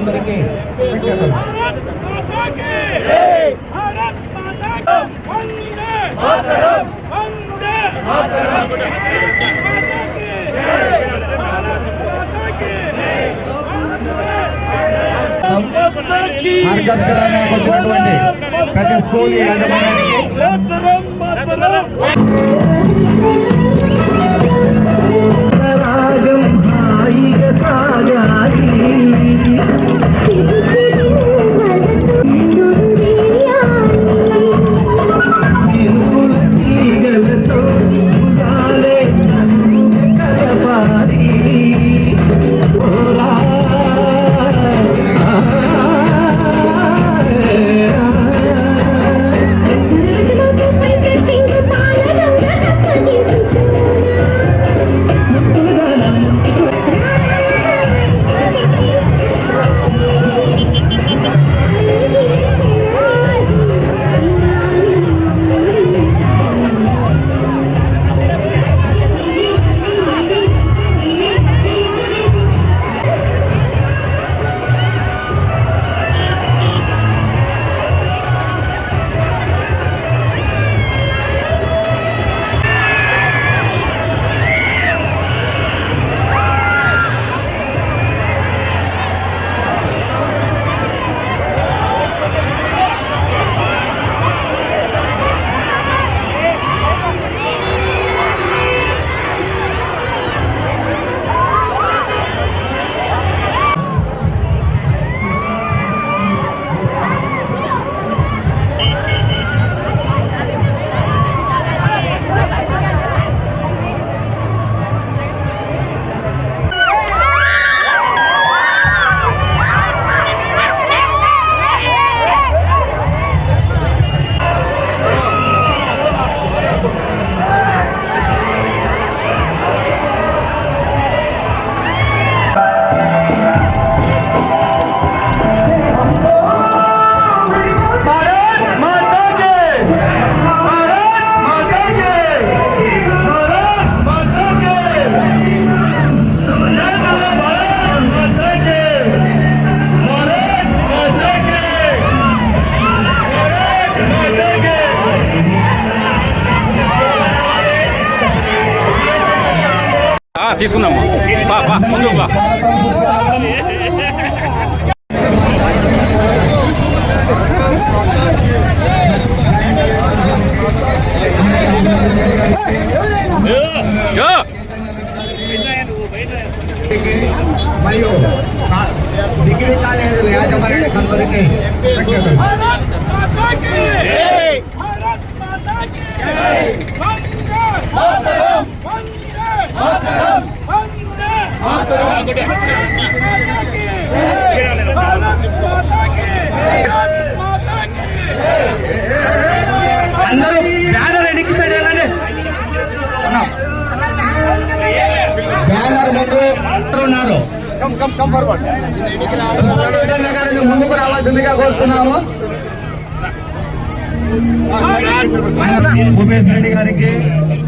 అందరికీ విజ్ఞతలు మార్గదర్శకానికి వచ్చినటువంటి ప్రతి స్కూల్ యాజమాన్యానికి जाती తీసుకుందాం బా బా ముందు బా మరియు డిగ్రీ కాలేజీల యాజమాన్యానికి అందరికీ విజ్ఞతలు అందరూ బ్యానర్ ఎన్నికి సైడ్ వెళ్ళండి. బ్యానర్ ముందు ఉన్నారు. ముందుకు రావాల్సిందిగా కోరుతున్నాము. భూపేశ్ రెడ్డి గారికి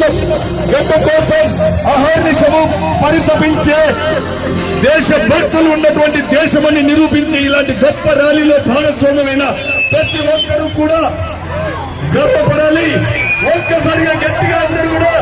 పుట్టిన గడ్డ కోసం అహర్నిశము పరితపించే దేశభక్తులు ఉన్నటువంటి దేశమని నిరూపించి ఇలాంటి గొప్ప ర్యాలీలో భాగస్వామ్యమైన ప్రతి ఒక్కరూ కూడా గర్వపడాలి. ఒక్కసారిగా గట్టిగా అందరూ కూడా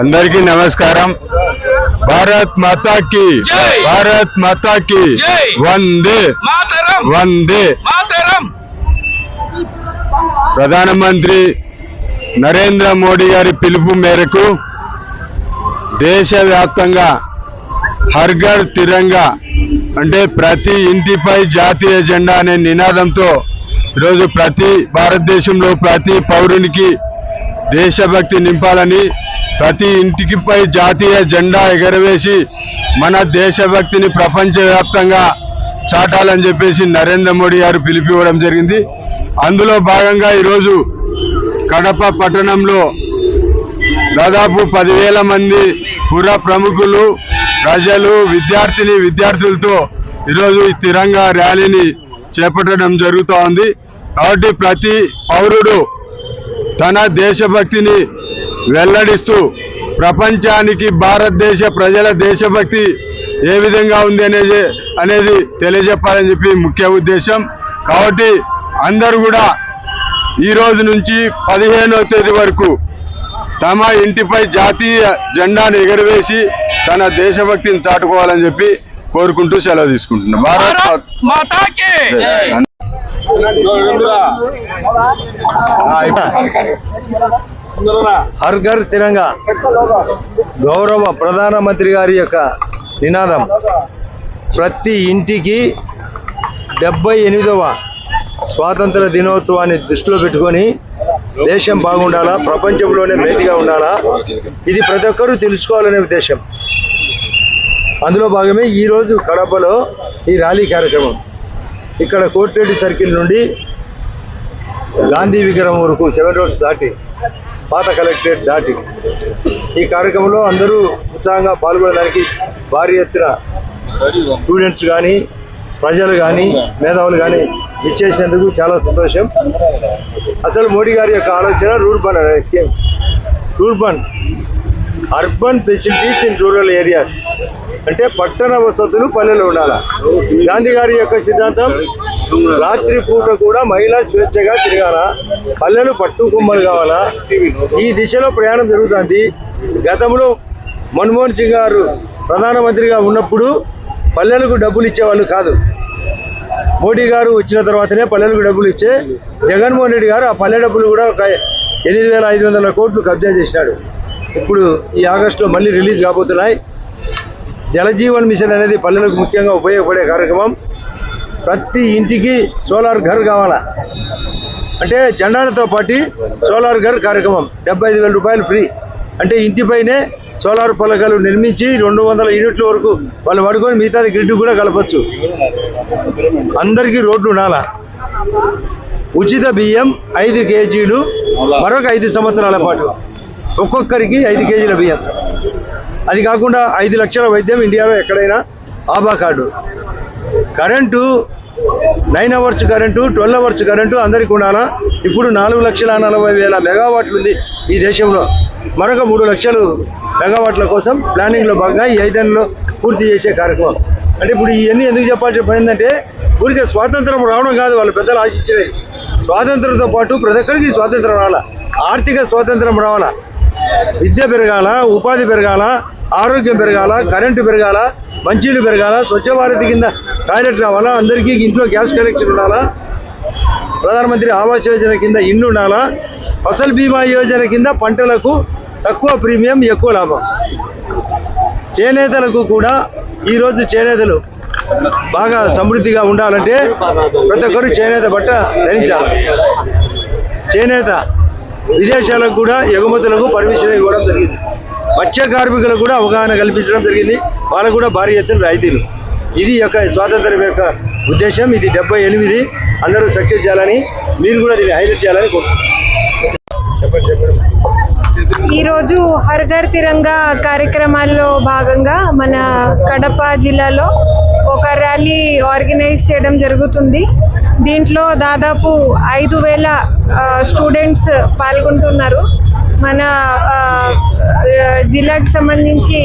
అందరికీ నమస్కారం. భారత్ మాతాకి! భారత్ మాతాకి! వందే. వందే. మాతరం! ప్రధానమంత్రి నరేంద్ర మోడీ గారి పిలుపు మేరకు దేశవ్యాప్తంగా హర్ఘర్ తిరంగా అంటే ప్రతి ఇంటిపై జాతీయ జెండా అనే నినాదంతో ఈరోజు ప్రతి భారతదేశంలో ప్రతి పౌరునికి దేశభక్తి నింపాలని ప్రతి ఇంటికిపై జాతీయ జెండా ఎగరవేసి మన దేశభక్తిని ప్రపంచవ్యాప్తంగా చాటాలని చెప్పేసి నరేంద్ర మోడీ గారు పిలిపివ్వడం జరిగింది. అందులో భాగంగా ఈరోజు కడప పట్టణంలో దాదాపు పదివేల మంది పుర ప్రముఖులు ప్రజలు విద్యార్థిని విద్యార్థులతో ఈరోజు ఈ తిరంగా ర్యాలీని చేపట్టడం జరుగుతూ ఉంది కాబట్టి ప్రతి పౌరుడు తన దేశభక్తిని వెల్లడిస్తూ ప్రపంచానికి భారతదేశ ప్రజల దేశభక్తి ఏ విధంగా ఉంది అనేది అనేది తెలియజెప్పాలని చెప్పి ముఖ్య ఉద్దేశం. కాబట్టి అందరూ కూడా ఈ రోజు నుంచి పదిహేనవ తేదీ వరకు తమ ఇంటిపై జాతీయ జెండాను ఎగరవేసి తన దేశభక్తిని చాటుకోవాలని చెప్పి కోరుకుంటూ సెలవు తీసుకుంటున్నాం. భారత్ హర్ ఘర్ తిరంగా గౌరవ ప్రధానమంత్రి గారి యొక్క నినాదం. ప్రతి ఇంటికి డెబ్బై ఎనిమిదవ స్వాతంత్ర దినోత్సవాన్ని దృష్టిలో పెట్టుకొని దేశం బాగుండాలా ప్రపంచంలోనే మేటిగా ఉండాలా ఇది ప్రతి ఒక్కరూ తెలుసుకోవాలనే ఉద్దేశం. అందులో భాగమే ఈరోజు కడపలో ఈ ర్యాలీ కార్యక్రమం. ఇక్కడ కోటిరెడ్డి సర్కిల్ నుండి గాంధీ విగ్రహం వరకు సెవెన్ రోడ్స్ దాటి పాత కలెక్టరేట్ దాటి ఈ కార్యక్రమంలో అందరూ ఉత్సాహంగా పాల్గొనడానికి భారీ ఎత్తున స్టూడెంట్స్ కానీ ప్రజలు కానీ మేధావులు కానీ ఇచ్చేసినందుకు చాలా సంతోషం. అసలు మోడీ గారి యొక్క ఆలోచన రూర్బన్ అనే scheme. Rurban urban facilities in rural areas అంటే పట్టణ వసతులు పల్లెలు ఉండాలి? గాంధీ గారి యొక్క సిద్ధాంతం రాత్రి పూట కూడా మహిళ స్వేచ్ఛగా తిరగాల? పల్లెలు పట్టు కుమ్మలు కావాలా? ఈ దిశలో ప్రయాణం జరుగుతుంది. గతంలో మన్మోహన్ సింగ్ గారు ప్రధానమంత్రిగా ఉన్నప్పుడు పల్లెలకు డబ్బులు ఇచ్చేవాళ్ళు కాదు. మోడీ గారు వచ్చిన తర్వాతనే పల్లెలకు డబ్బులు ఇచ్చే జగన్మోహన్ రెడ్డి గారు ఆ పల్లె డబ్బులు కూడా ఒక ఎనిమిది వేల ఐదు వందల కోట్లు కబ్జా చేసినాడు. ఇప్పుడు ఈ ఆగస్టులో మళ్ళీ రిలీజ్ కాబోతున్నాయి. జలజీవన్ మిషన్ అనేది పల్లెలకు ముఖ్యంగా ఉపయోగపడే కార్యక్రమం. ప్రతి ఇంటికి సోలార్ ఘర్ కావాలా? అంటే జెండాలతో పాటు సోలార్ ఘర్ కార్యక్రమం డెబ్బై ఐదు వేల రూపాయలు ఫ్రీ. అంటే ఇంటిపైనే సోలార్ పలకలు నిర్మించి రెండు వందల యూనిట్ల వరకు వాళ్ళు పడుకొని మిగతాది గ్రిడ్ కూడా కలపచ్చు. అందరికీ రోడ్లు ఉండాలా? ఉచిత బియ్యం ఐదు కేజీలు మరొక ఐదు సంవత్సరాల పాటు. ఒక్కొక్కరికి ఐదు కేజీల బియ్యం. అది కాకుండా ఐదు లక్షల వైద్యం ఇండియాలో ఎక్కడైనా ABHA card current nine hours current twelve hours current అందరికి ఉండాలా? ఇప్పుడు నాలుగు లక్షల నలభై వేల మెగావాట్లు ఉంది ఈ దేశంలో. మరొక మూడు లక్షలు మెగావాట్ల కోసం ప్లానింగ్లో భాగంగా ఈ ఐదేళ్ళలో పూర్తి చేసే కార్యక్రమం. అంటే ఇప్పుడు ఇవన్నీ ఎందుకు చెప్పాల్సిన పని ఏంటంటే ఊరికే స్వాతంత్రం రావడం కాదు వాళ్ళు పెద్దలు ఆశించినవి. స్వాతంత్రంతో పాటు ప్రతి ఒక్కరికి స్వాతంత్రం రావాలా? ఆర్థిక స్వాతంత్రం రావాలా? విద్య పెరగాల ఉపాధి పెరగాల ఆరోగ్యం పెరగాల కరెంటు పెరగాల మంచినీళ్ళు పెరగాల స్వచ్ఛ భారత్ కింద టాయిలెట్ రావాలా అందరికీ ఇంట్లో గ్యాస్ కనెక్షన్ ఉండాలా ప్రధానమంత్రి ఆవాస్ యోజన కింద ఇండ్లు ఉండాలా ఫసల్ బీమా యోజన కింద పంటలకు తక్కువ ప్రీమియం ఎక్కువ లాభం. చేనేతలకు కూడా ఈరోజు చేనేతలు బాగా సమృద్ధిగా ఉండాలంటే ప్రతి ఒక్కరు చేనేత బట్ట ధరించాలి. చేనేత విదేశాలకు కూడా ఎగుమతులకు పర్మిషన్ ఇవ్వడం జరిగింది. మత్స్య కార్మికులకు కూడా అవగాహన కల్పించడం జరిగింది. వాళ్ళకు కూడా భారీ ఎత్తున రాయితీలు. ఇది యొక్క స్వాతంత్రం యొక్క ఉద్దేశం. ఇది డెబ్బై ఎనిమిది. అందరూ సక్సెస్ చేయాలని మీరు కూడా దీన్ని హైలైట్ చేయాలని కోరుకుంటున్నాను ఈరోజు హర్ ఘర్ తిరంగా కార్యక్రమాల్లో భాగంగా మన కడప జిల్లాలో ఒక ర్యాలీ ఆర్గనైజ్ చేయడం జరుగుతుంది. దీంట్లో దాదాపు ఐదు వేల స్టూడెంట్స్ పాల్గొంటున్నారు. మన జిల్లాకి సంబంధించి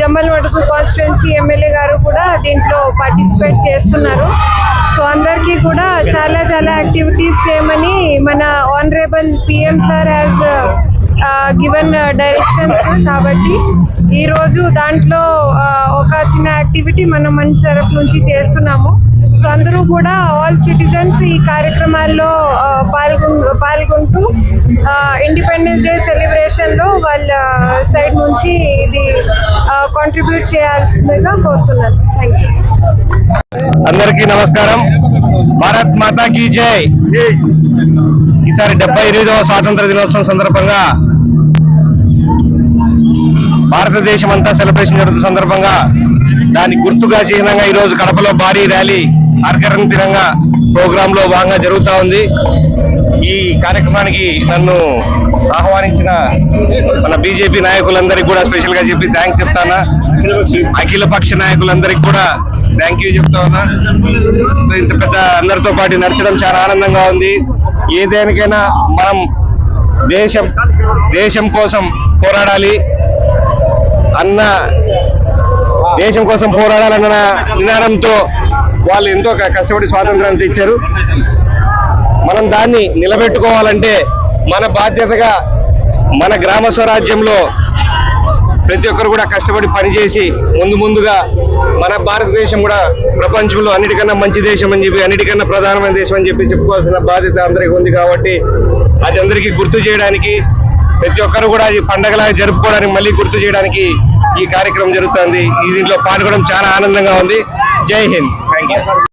జమ్మల్ వడుకు కాన్స్టిట్యున్సీ ఎమ్మెల్యే గారు కూడా దీంట్లో పార్టిసిపేట్ చేస్తున్నారు. అందరికీ కూడా చాలా చాలా యాక్టివిటీస్ చేయమని మన honourable PM sir as given directions కాబట్టి ఈరోజు దాంట్లో uh, ఒక చిన్న యాక్టివిటీ మనం మన తరఫు నుంచి చేస్తున్నాము. సో అందరూ కూడా ఆల్ సిటిజన్స్ ఈ కార్యక్రమాల్లో uh, పాల్గొ పాల్గొన్ పాల్గొంటూ ఇండిపెండెన్స్ డే సెలబ్రేషన్లో వాళ్ళ uh, సైడ్ నుంచి ఇది కాంట్రిబ్యూట్ చేయాల్సిందిగా కోరుతున్నాను. థ్యాంక్ యూ అందరికీ నమస్కారం. భారత్ మాతా కీ జై. ఈసారి డెబ్బై ఎనిమిదవ స్వాతంత్ర దినోత్సవం సందర్భంగా భారతదేశం అంతా సెలబ్రేషన్ జరుగుతున్న సందర్భంగా దాని గుర్తుగా చిహ్నంగా ఈ రోజు కడపలో భారీ ర్యాలీ ఆర్కరణ తిరంగా ప్రోగ్రామ్లో భాగంగా జరుగుతా ఉంది. ఈ కార్యక్రమానికి నన్ను ఆహ్వానించిన మన బీజేపీ నాయకులందరికీ కూడా స్పెషల్గా చెప్పి థ్యాంక్స్ చెప్తానా. అఖిల పక్ష నాయకులందరికీ కూడా థ్యాంక్ యూ చెప్తా ఉన్నా. సో ఇంత పెద్ద అందరితో పాటు నడచడం చాలా ఆనందంగా ఉంది. ఏదేనికైనా మనం దేశం దేశం కోసం పోరాడాలి అన్న దేశం కోసం పోరాడాలన్న నినాదంతో వాళ్ళు ఎంతో కష్టపడి స్వాతంత్రాన్ని తెచ్చారు. మనం దాన్ని నిలబెట్టుకోవాలంటే మన బాధ్యతగా మన గ్రామ స్వరాజ్యంలో ప్రతి ఒక్కరు కూడా కష్టపడి పనిచేసి ముందు ముందుగా మన భారతదేశం కూడా ప్రపంచంలో అన్నిటికన్నా మంచి దేశం అని చెప్పి అన్నిటికన్నా ప్రధానమైన దేశం అని చెప్పి చెప్పుకోవాల్సిన బాధ్యత అందరికీ ఉంది కాబట్టి అది అందరికీ గుర్తు చేయడానికి ప్రతి ఒక్కరు కూడా అది పండగలాగా జరుపుకోవడానికి మళ్ళీ గుర్తు చేయడానికి ఈ కార్యక్రమం జరుగుతుంది. ఈ దీంట్లో పాల్గొనడం చాలా ఆనందంగా ఉంది. జై హింద్. Thank you